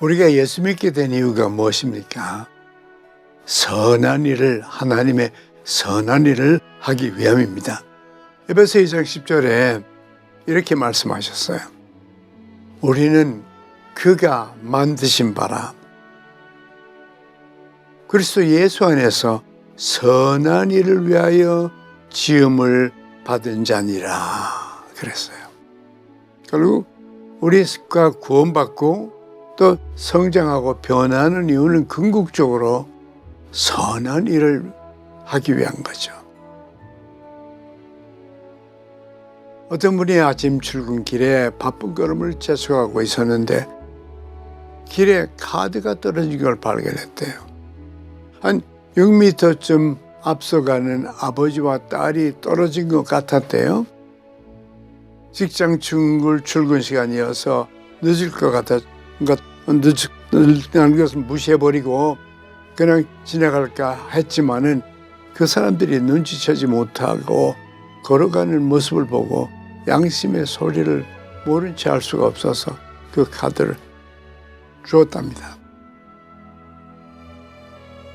우리가 예수 믿게 된 이유가 무엇입니까? 선한 일을 하나님의 선한 일을 하기 위함입니다. 에베소 2장 10절에 이렇게 말씀하셨어요. 우리는 그가 만드신 바라 그리스도 예수 안에서 선한 일을 위하여 지음을 받은 자니라 그랬어요. 결국 우리가 구원받고 또 성장하고 변하는 이유는 궁극적으로 선한 일을 하기 위한 거죠. 어떤 분이 아침 출근길에 바쁜 걸음을 재촉하고 있었는데 길에 카드가 떨어진 걸 발견했대요. 한 6미터쯤 앞서가는 아버지와 딸이 떨어진 것 같았대요. 직장 출근, 시간이어서 늦을 것 그러니까 늦, 늦는 것은 무시해버리고 그냥 지나갈까 했지만은 그 사람들이 눈치채지 못하고 걸어가는 모습을 보고 양심의 소리를 모른 채 할 수가 없어서 그 카드를 주었답니다.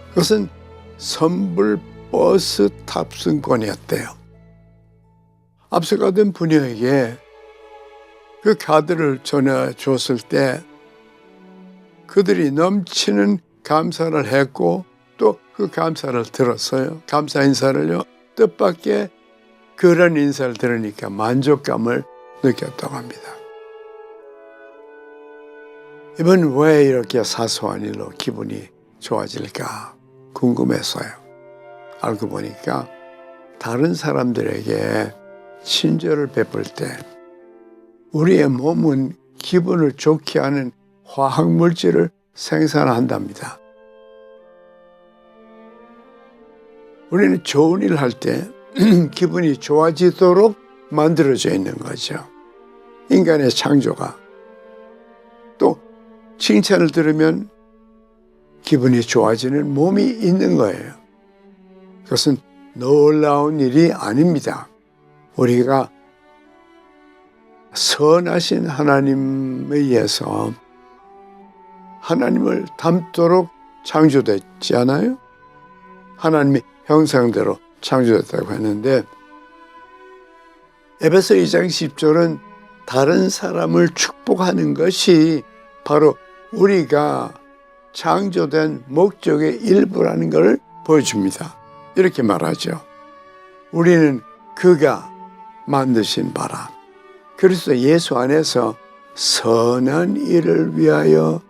그것은 선불 버스 탑승권이었대요. 앞서가던 분녀에게 그 카드를 전해줬을 때 그들이 넘치는 감사를 했고 또 그 감사를 들었어요. 감사 인사를요. 뜻밖의 그런 인사를 들으니까 만족감을 느꼈다고 합니다. 이번 왜 이렇게 사소한 일로 기분이 좋아질까 궁금했어요. 알고 보니까 다른 사람들에게 친절을 베풀 때 우리의 몸은 기분을 좋게 하는 화학 물질을 생산한답니다. 우리는 좋은 일을 할때 기분이 좋아지도록 만들어져 있는 거죠. 인간의 창조가. 또 칭찬을 들으면 기분이 좋아지는 몸이 있는 거예요. 그것은 놀라운 일이 아닙니다. 우리가 선하신 하나님에 의해서 하나님을 닮도록 창조됐지 않아요? 하나님의 형상대로 창조됐다고 했는데 에베소 2장 10절은 다른 사람을 축복하는 것이 바로 우리가 창조된 목적의 일부라는 것을 보여줍니다. 이렇게 말하죠. 우리는 그가 만드신 바라. 그리스도 예수 안에서 선한 일을 위하여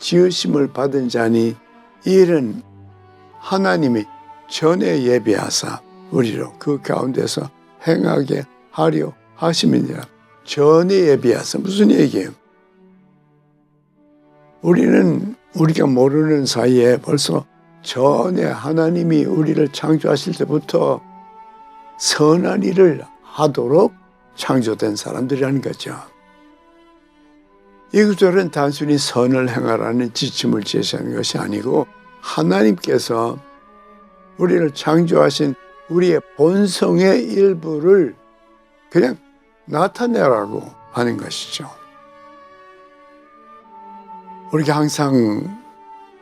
지으심을 받은 자니 이 일은 하나님이 전에 예비하사 우리로 그 가운데서 행하게 하려 하심이니라. 전에 예비하사 무슨 얘기예요? 우리는 우리가 모르는 사이에 벌써 전에 하나님이 우리를 창조하실 때부터 선한 일을 하도록 창조된 사람들이라는 거죠. 이 구절은 단순히 선을 행하라는 지침을 제시하는 것이 아니고 하나님께서 우리를 창조하신 우리의 본성의 일부를 그냥 나타내라고 하는 것이죠. 우리가 항상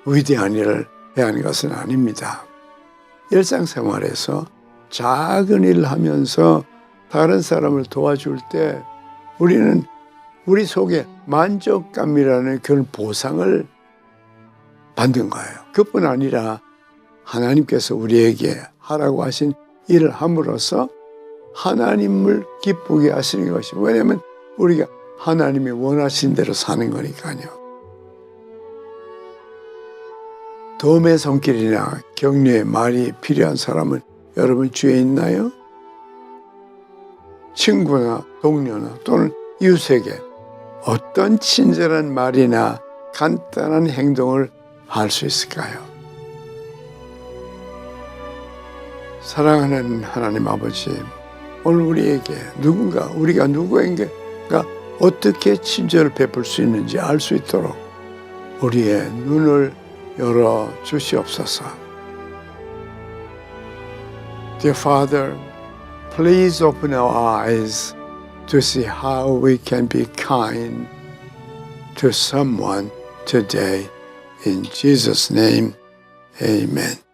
위대한 일을 해야 하는 것은 아닙니다. 일상생활에서 작은 일을 하면서 다른 사람을 도와줄 때 우리는 우리 속에 만족감이라는 그런 보상을 받는 거예요. 그뿐 아니라 하나님께서 우리에게 하라고 하신 일을 함으로써 하나님을 기쁘게 하시는 것이 왜냐하면 우리가 하나님이 원하신 대로 사는 거니까요. 도움의 손길이나 격려의 말이 필요한 사람은 여러분 주위에 있나요? 친구나 동료나 또는 이웃에게 어떤 친절한 말이나 간단한 행동을 할 수 있을까요? 사랑하는 하나님 아버지, 오늘 우리에게 누군가, 우리가 누구에게가 어떻게 친절을 베풀 수 있는지 알 수 있도록 우리의 눈을 열어 주시옵소서. Dear Father, please open our eyes to see how we can be kind to someone today. In Jesus' name, amen.